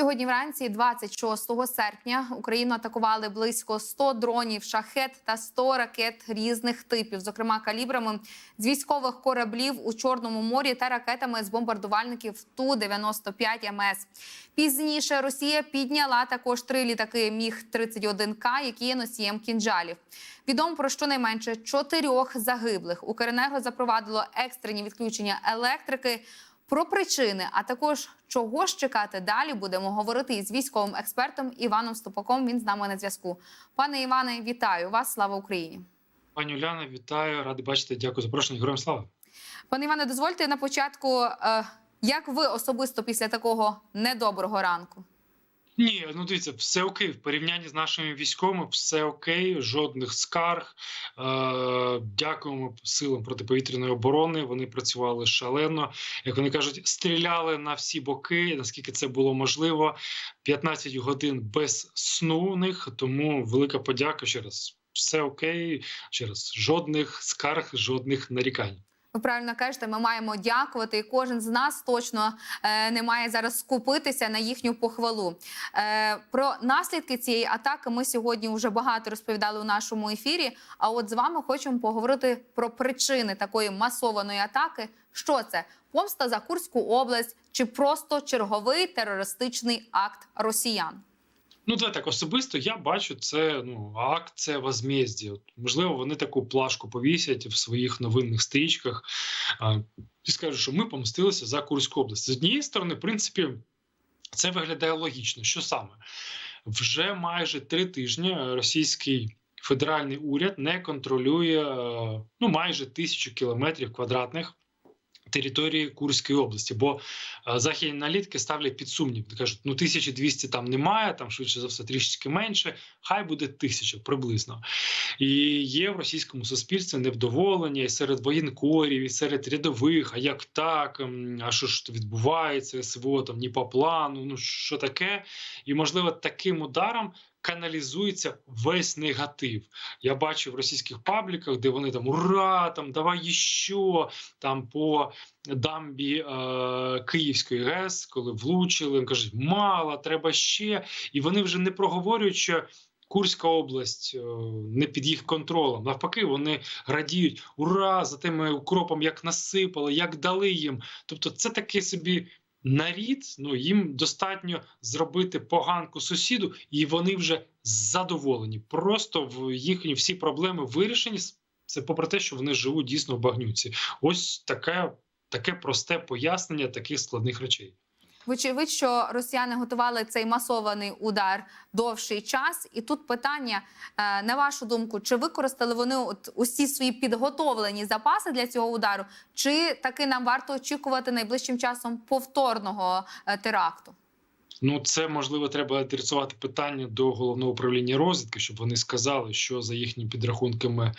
Сьогодні вранці, 26 серпня, Україну атакували близько 100 дронів, шахет та 100 ракет різних типів, зокрема калібрами з військових кораблів у Чорному морі та ракетами з бомбардувальників ту 95 МС. Пізніше Росія підняла також три літаки Міг 31 К, які є носієм кінжалів. Відомо про щонайменше чотирьох загиблих. Укренерго запровадило екстрені відключення електрики. Про причини, а також чого ж чекати далі, будемо говорити із військовим експертом Іваном Ступаком. Він з нами на зв'язку. Пане Іване, вітаю вас! Слава Україні! Пані Уляна, вітаю, радий бачити. Дякую за запрошення. Героям слава. Пане Іване, дозвольте на початку, е, як ви особисто після такого недоброго ранку? Ні, ну дивіться, все окей. В порівнянні з нашими військовими, все окей, жодних скарг. Е, Дякуємо силам протиповітряної оборони. Вони працювали шалено. Як вони кажуть, стріляли на всі боки, наскільки це було можливо. 15 годин без сну у них. Тому велика подяка ще раз. Все окей, ще раз жодних скарг, жодних нарікань. Ви правильно кажете, ми маємо дякувати, і кожен з нас точно е, не має зараз скупитися на їхню похвалу. Е, про наслідки цієї атаки ми сьогодні вже багато розповідали у нашому ефірі. А от з вами хочемо поговорити про причини такої масованої атаки. Що це? Помста за Курську область чи просто черговий терористичний акт росіян? Ну, давай так особисто я бачу це ну акт це Можливо, вони таку плашку повісять в своїх новинних стрічках а, і скажуть, що ми помстилися за Курську область. З однієї сторони, в принципі, це виглядає логічно. Що саме вже майже три тижні російський федеральний уряд не контролює е, ну майже тисячу кілометрів квадратних. Території Курської області, бо західні аналітики ставлять під сумнів. кажуть, ну 1200 там немає, там швидше за все трішечки менше. Хай буде тисяча приблизно. І є в російському суспільстві невдоволення і серед воєнкорів, і серед рядових. А як так? А що ж відбувається? СВО там ні по плану? Ну що таке? І можливо таким ударом. Каналізується весь негатив. Я бачив в російських пабліках, де вони там ура, там давай іще, там по дамбі е, Київської ГЕС, коли влучили, їм кажуть, мало, треба ще. І вони вже не проговорюють, що. Курська область е, не під їх контролем. Навпаки, вони радіють ура за тими укропом, як насипали, як дали їм. Тобто, це таке собі нарід. Ну їм достатньо зробити поганку сусіду, і вони вже задоволені. Просто в їхні всі проблеми вирішені. Це попри те, що вони живуть дійсно в багнюці. Ось таке, таке просте пояснення таких складних речей. Вочевидь, що росіяни готували цей масований удар довший час, і тут питання е, на вашу думку, чи використали вони от усі свої підготовлені запаси для цього удару, чи таки нам варто очікувати найближчим часом повторного е, теракту? Ну, це можливо треба адресувати питання до головного управління розвідки, щоб вони сказали, що за їхніми підрахунками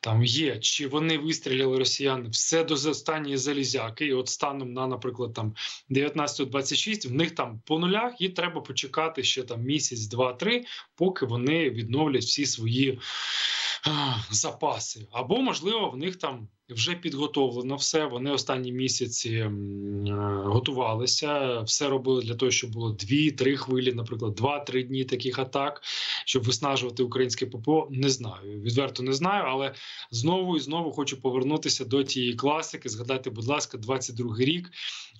там є. Чи вони вистріляли росіяни все до останньої залізяки? І от станом на, наприклад, там 19-26, в них там по нулях, і треба почекати ще там місяць, два-три, поки вони відновлять всі свої а, запаси. Або можливо, в них там. Вже підготовлено все. Вони останні місяці е, готувалися, все робили для того, щоб було дві-три хвилі, наприклад, два-три дні таких атак, щоб виснажувати українське ППО. Не знаю. Відверто не знаю, але знову і знову хочу повернутися до тієї класики. Згадайте, будь ласка, 22-й рік.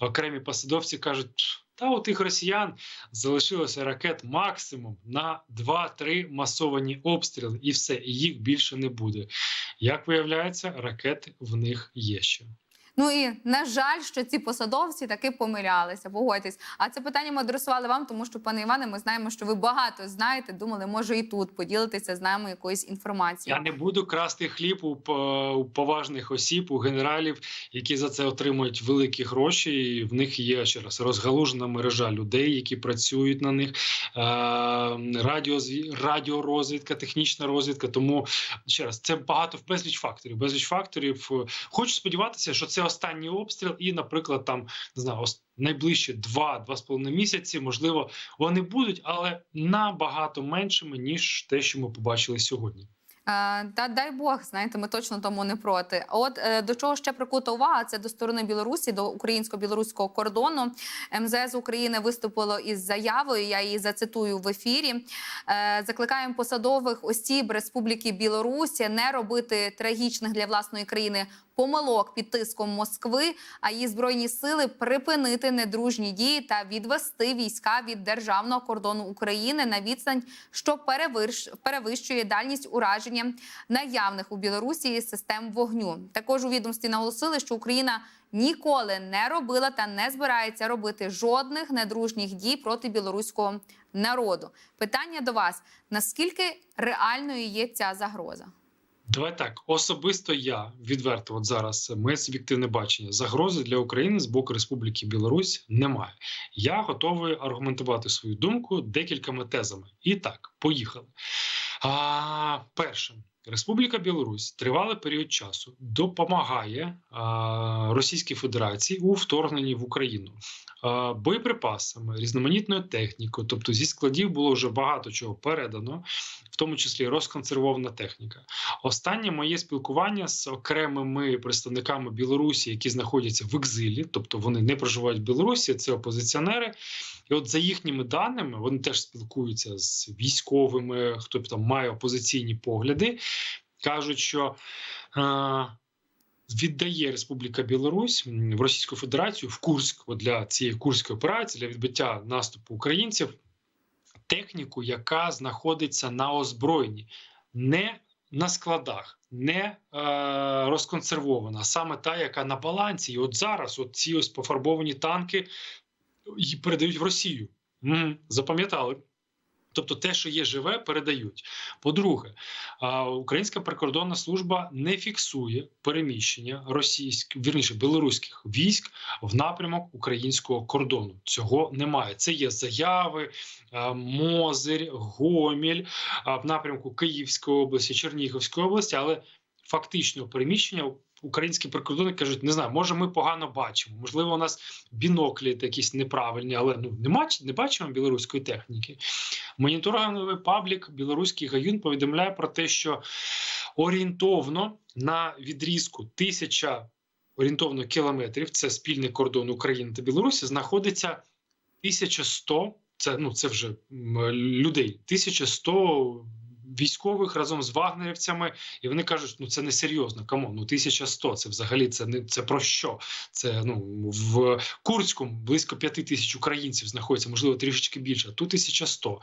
Окремі посадовці кажуть. Та у тих росіян залишилося ракет максимум на 2-3 масовані обстріли, і все, і їх більше не буде. Як виявляється, ракети в них є ще. Ну і на жаль, що ці посадовці таки помилялися. Погодьтесь. А це питання ми адресували вам, тому що, пане Іване, ми знаємо, що ви багато знаєте. Думали, може і тут поділитися з нами якоюсь інформацією. Я не буду красти хліб у, поважних осіб, у генералів, які за це отримують великі гроші. І в них є ще раз розгалужена мережа людей, які працюють на них. Е- радіозві- радіорозвідка, технічна розвідка. Тому ще раз це багато безліч факторів. Безліч факторів. Хочу сподіватися, що це останній обстріл, і, наприклад, там не знаю, найближчі 2-2,5 місяці, можливо, вони будуть, але набагато меншими ніж те, що ми побачили сьогодні. Е, Та дай Бог, знаєте, ми точно тому не проти. От е, до чого ще прикута увага, це до сторони Білорусі, до українсько-білоруського кордону. МЗС України виступило із заявою. Я її зацитую в ефірі. Е, Закликаємо посадових осіб Республіки Білорусь не робити трагічних для власної країни помилок під тиском Москви, а її збройні сили припинити недружні дії та відвести війська від державного кордону України на відстань, що перевищ- перевищує дальність ураження наявних у Білорусі систем вогню. Також у відомстві наголосили, що Україна ніколи не робила та не збирається робити жодних недружніх дій проти білоруського народу. Питання до вас: наскільки реальною є ця загроза? Давай так, особисто я відверто, от зараз моє суб'єктивне бачення загрози для України з боку Республіки Білорусь немає. Я готовий аргументувати свою думку декількома тезами. І так, поїхали. А, перше, Республіка Білорусь тривалий період часу допомагає а, Російській Федерації у вторгненні в Україну. А, боєприпасами, різноманітною технікою, тобто зі складів було вже багато чого передано, в тому числі розконсервована техніка. Останнє моє спілкування з окремими представниками Білорусі, які знаходяться в екзилі, тобто вони не проживають в Білорусі, це опозиціонери. І от за їхніми даними вони теж спілкуються з військовими, хто там має опозиційні погляди, кажуть, що. Е- Віддає Республіка Білорусь в Російську Федерацію в Курськ для цієї курської операції для відбиття наступу українців техніку, яка знаходиться на озброєнні, не на складах, не е, розконсервована, саме та, яка на балансі. І от зараз от ці ось пофарбовані танки її передають в Росію. М, Запам'ятали. Тобто те, що є живе, передають. По-друге, українська прикордонна служба не фіксує переміщення російських, вірніше білоруських військ в напрямок українського кордону. Цього немає. Це є заяви, Мозир, Гоміль в напрямку Київської області, Чернігівської області, але фактичного переміщення. Українські прикордонники кажуть, не знаю, може, ми погано бачимо. Можливо, у нас біноклі якісь неправильні, але ну нема не бачимо білоруської техніки. Моніторинговий паблік білоруський гаюн повідомляє про те, що орієнтовно на відрізку тисяча орієнтовно кілометрів, це спільний кордон України та Білорусі, знаходиться 1100, це ну це вже людей, 1100 військових разом з вагнерівцями, і вони кажуть, ну це не серйозно. Камон, ну 1100, це взагалі це не це про що? Це ну в Курському близько 5 тисяч українців знаходиться, можливо, трішечки більше. Тут 1100.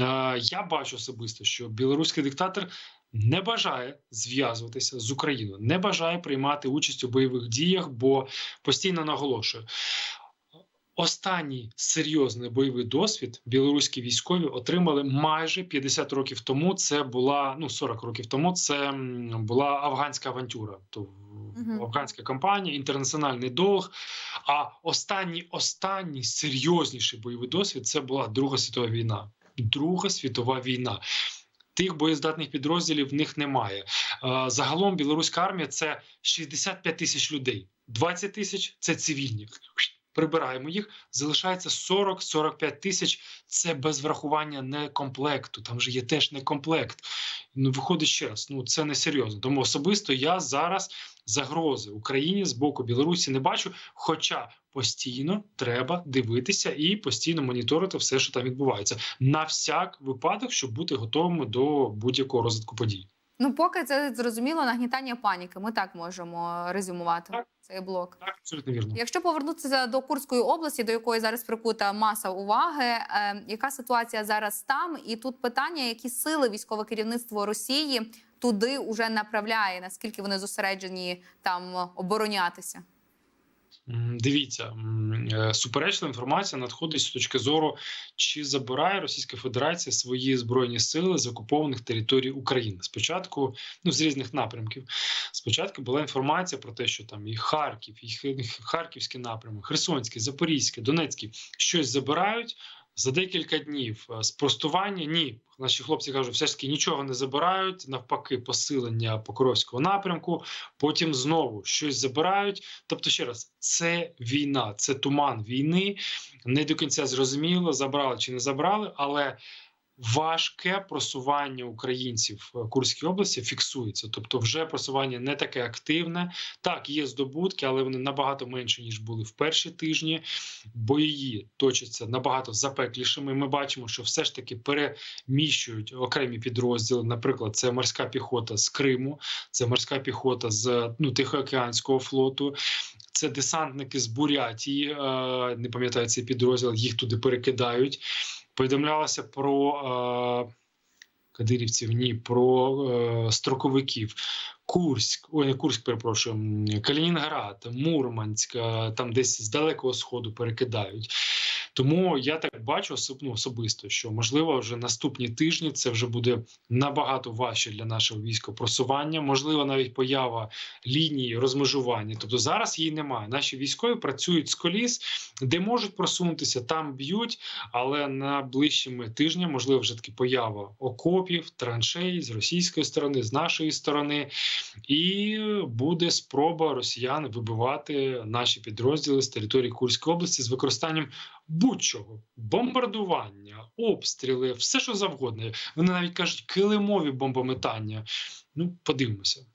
Е, я бачу особисто, що білоруський диктатор. Не бажає зв'язуватися з Україною, не бажає приймати участь у бойових діях, бо постійно наголошую. Останній серйозний бойовий досвід білоруські військові отримали майже 50 років тому. Це була ну 40 років тому. Це була афганська авантюра. То Мгм. афганська кампанія, інтернаціональний долг. А останній останній серйозніший бойовий досвід це була Друга світова війна. Друга світова війна. Тих боєздатних підрозділів в них немає. Загалом білоруська армія це 65 тисяч людей, 20 тисяч це цивільні. Прибираємо їх, залишається 40-45 тисяч. Це без врахування некомплекту. Там же є теж некомплект. Ну виходить ще раз. Ну це не серйозно. Тому особисто я зараз загрози Україні з боку Білорусі не бачу. Хоча постійно треба дивитися і постійно моніторити все, що там відбувається, на всяк випадок, щоб бути готовими до будь-якого розвитку подій. Ну, поки це зрозуміло нагнітання паніки. Ми так можемо резюмувати Так. цей блок. Так, абсолютно вірно. Якщо повернутися до Курської області, до якої зараз прикута маса уваги, е, яка ситуація зараз там? І тут питання, які сили військове керівництво Росії туди вже направляє, наскільки вони зосереджені там оборонятися? Дивіться, е, суперечлива інформація надходить з точки зору, чи забирає Російська Федерація свої збройні сили з окупованих територій України. Спочатку, ну з різних напрямків. Спочатку була інформація про те, що там і Харків, і Х- Харківський напрямок, Херсонський, Запорізький, Донецький щось забирають. За декілька днів е, спростування ні. Наші хлопці кажуть, все ж таки нічого не забирають. Навпаки, посилення Покровського напрямку. Потім знову щось забирають. Тобто, ще раз, це війна, це туман війни. Не до кінця зрозуміло, забрали чи не забрали, але важке просування українців в Курській області фіксується. Тобто, вже просування не таке активне. Так, є здобутки, але вони набагато менше ніж були в перші тижні. Бої точаться набагато запеклішими. Ми бачимо, що все ж таки переміщують окремі підрозділи. Наприклад, це морська піхота з Криму, це морська піхота з ну, Тихоокеанського флоту. Це десантники з Бурятії, е, не пам'ятаю цей підрозділ, їх туди перекидають. Повідомлялося про е, кадирівців, ні, про е, строковиків. Курськ, ой, не Курськ, перепрошую, Калінінград, Мурманськ, е, там десь з далекого сходу перекидають. Тому я так бачу ну, особисто, що можливо вже наступні тижні це вже буде набагато важче для нашого військового просування. Можливо, навіть поява лінії розмежування. Тобто зараз її немає. Наші військові працюють з коліс, де можуть просунутися, там б'ють, але найближчими тижнями можливо вже таки поява окопів, траншей з російської сторони, з нашої сторони, і буде спроба росіян вибивати наші підрозділи з території Курської області з використанням будь-чого бомбардування, обстріли, все що завгодно. Вони навіть кажуть килимові бомбометання. Ну, подивимося.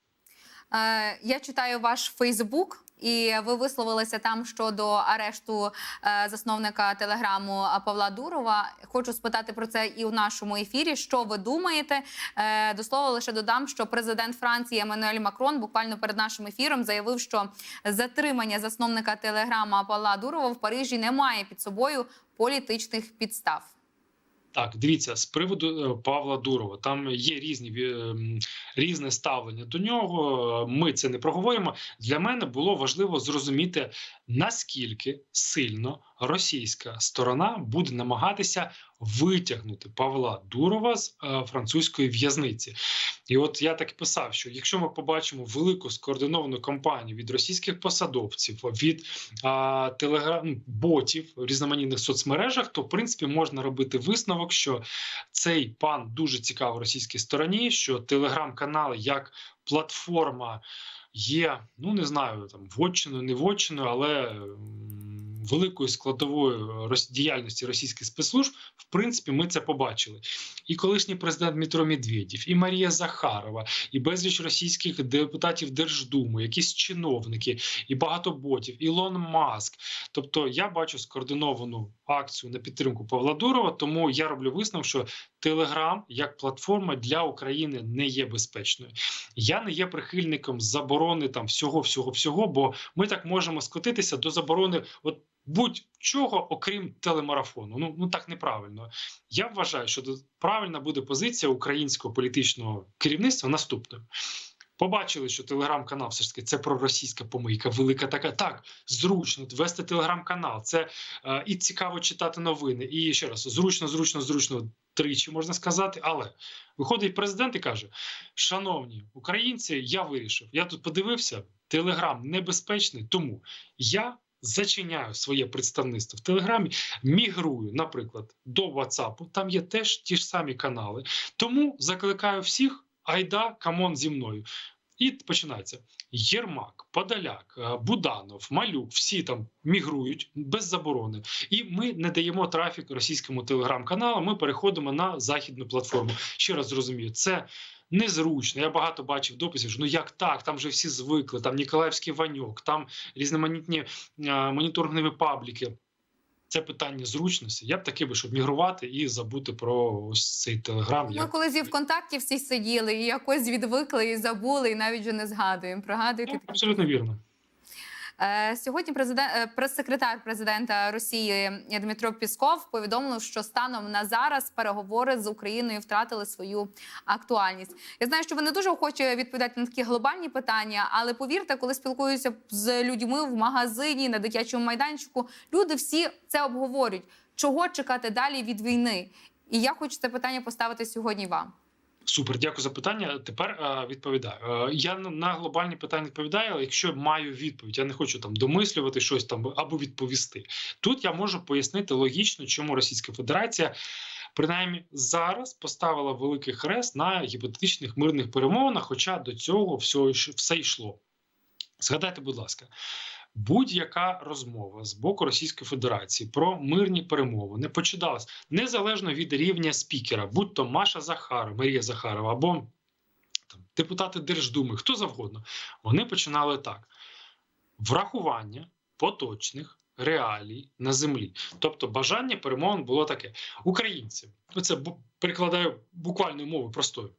Е, я читаю ваш Фейсбук, і ви висловилися там щодо арешту е, засновника телеграму е, Павла Дурова. Хочу спитати про це і у нашому ефірі. Що ви думаєте? Е, до слова, лише додам, що президент Франції Еммануель Макрон буквально перед нашим ефіром заявив, що затримання засновника телеграма Павла Дурова в Парижі не має під собою політичних підстав. Так, дивіться, з приводу е, Павла Дурова, там є різні е, різне ставлення до нього. Ми це не проговоримо. Для мене було важливо зрозуміти, наскільки сильно російська сторона буде намагатися витягнути Павла Дурова з е, французької в'язниці. І от я так писав, що якщо ми побачимо велику скоординовану кампанію від російських посадовців, від а, телеграм ботів в різноманітних соцмережах, то в принципі можна робити висновок, що цей пан дуже цікавий російській стороні, що телеграм-канали як платформа є, ну не знаю, там вотчиною, не вотчиною, але. Великою складовою діяльності російських спецслужб, в принципі, ми це побачили. І колишній президент Дмитро Медведєв, і Марія Захарова, і безліч російських депутатів Держдуми, якісь чиновники, і багато ботів, Ілон Маск. Тобто, я бачу скоординовану акцію на підтримку Павла Дурова, тому я роблю висновок, що Телеграм як платформа для України не є безпечною. Я не є прихильником заборони там всього, всього, всього, бо ми так можемо скотитися до заборони от будь-чого, окрім телемарафону. Ну ну так неправильно. Я вважаю, що правильна буде позиція українського політичного керівництва наступною. Побачили, що телеграм-канал все ж таки це проросійська помийка, велика така. Так, зручно вести телеграм-канал. Це е, і цікаво читати новини. І ще раз, зручно, зручно, зручно тричі можна сказати. Але виходить президент і каже: Шановні українці, я вирішив. Я тут подивився, телеграм небезпечний, тому я. Зачиняю своє представництво в Телеграмі, мігрую, наприклад, до WhatsApp, Там є теж ті ж самі канали. Тому закликаю всіх айда камон зі мною. І починається Єрмак, Подоляк, е, Буданов, Малюк. Всі там мігрують без заборони, і ми не даємо трафік російському телеграм-каналу. Ми переходимо на західну платформу. Ще раз зрозумію, це. Незручно. Я багато бачив дописів. що, Ну як так? Там вже всі звикли. Там Ніколаївський ваньок, там різноманітні е, моніторингові пабліки. Це питання зручності. Я б таки би, щоб мігрувати і забути про ось цей телеграм. Ми як- коли зі ВКонтакті всі сиділи і якось відвикли і забули, і навіть вже не згадуємо. Пригадуєте Ну, абсолютно вірно. Е, Сьогодні президент е, прес-секретар президента Росії Дмитро Пісков повідомив, що станом на зараз переговори з Україною втратили свою актуальність. Я знаю, що ви не дуже охочі відповідати на такі глобальні питання, але повірте, коли спілкуюся з людьми в магазині на дитячому майданчику, люди всі це обговорюють. Чого чекати далі від війни? І я хочу це питання поставити сьогодні вам. Супер, дякую за питання. Тепер е, відповідаю. Е, я на, глобальні питання відповідаю, але якщо маю відповідь, я не хочу там домислювати щось там або відповісти. Тут я можу пояснити логічно, чому Російська Федерація. Принаймні зараз поставила великий хрест на гіпотетичних мирних перемовинах, хоча до цього все, все йшло. Згадайте, будь ласка, будь-яка розмова з боку Російської Федерації про мирні перемовини починалась незалежно від рівня спікера, будь то Маша Захарова, Марія Захарова або там, депутати Держдуми, хто завгодно. Вони починали так: врахування поточних реалій на землі. Тобто, бажання перемовин було таке: українці, це бу- перекладаю буквальною мовою простою.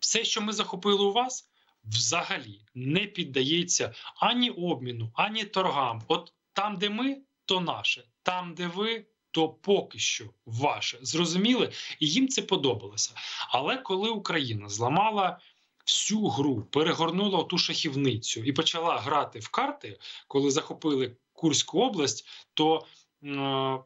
Все, що ми захопили у вас, взагалі не піддається ані обміну, ані торгам. От там, де ми, то наше, там, де ви. То поки що ваше зрозуміли, і їм це подобалося. Але коли Україна зламала всю гру, перегорнула ту шахівницю і почала грати в карти, коли захопили Курську область, то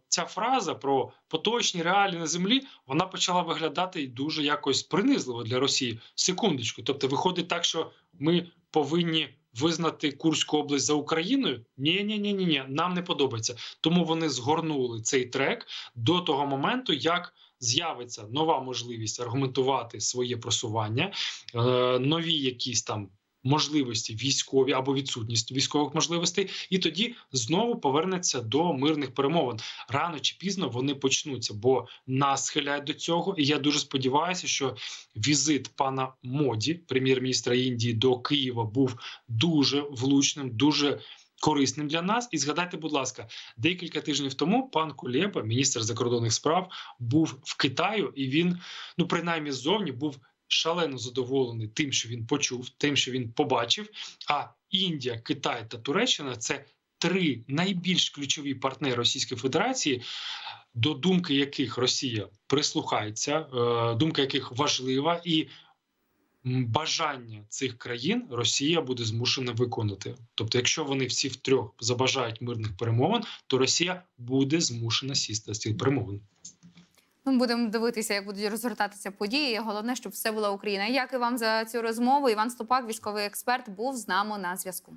ця фраза про поточні реалії на землі вона почала виглядати дуже якось принизливо для Росії. Секундочку, тобто виходить так, що ми повинні визнати Курську область за Україною? Ні, ні, ні, ні, ні, нам не подобається. Тому вони згорнули цей трек до того моменту, як з'явиться нова можливість аргументувати своє просування, е, нові якісь там. Можливості військові або відсутність військових можливостей, і тоді знову повернеться до мирних перемовин. Рано чи пізно вони почнуться, бо нас схиляють до цього. І я дуже сподіваюся, що візит пана Моді, прем'єр-міністра Індії, до Києва був дуже влучним, дуже корисним для нас. І згадайте, будь ласка, декілька тижнів тому пан Кулєба, міністр закордонних справ, був в Китаю, і він, ну принаймні, ззовні був шалено задоволений тим, що він почув, тим, що він побачив. А Індія, Китай та Туреччина це три найбільш ключові партнери Російської Федерації, до думки яких Росія прислухається, е, думка яких важлива і. Бажання цих країн Росія буде змушена виконати. Тобто, якщо вони всі втрьох забажають мирних перемовин, то Росія буде змушена сісти з цих перемовин. Ми будемо дивитися, як будуть розгортатися події. Головне, щоб все була Україна. Дякую вам за цю розмову? Іван Стопак, військовий експерт, був з нами на зв'язку.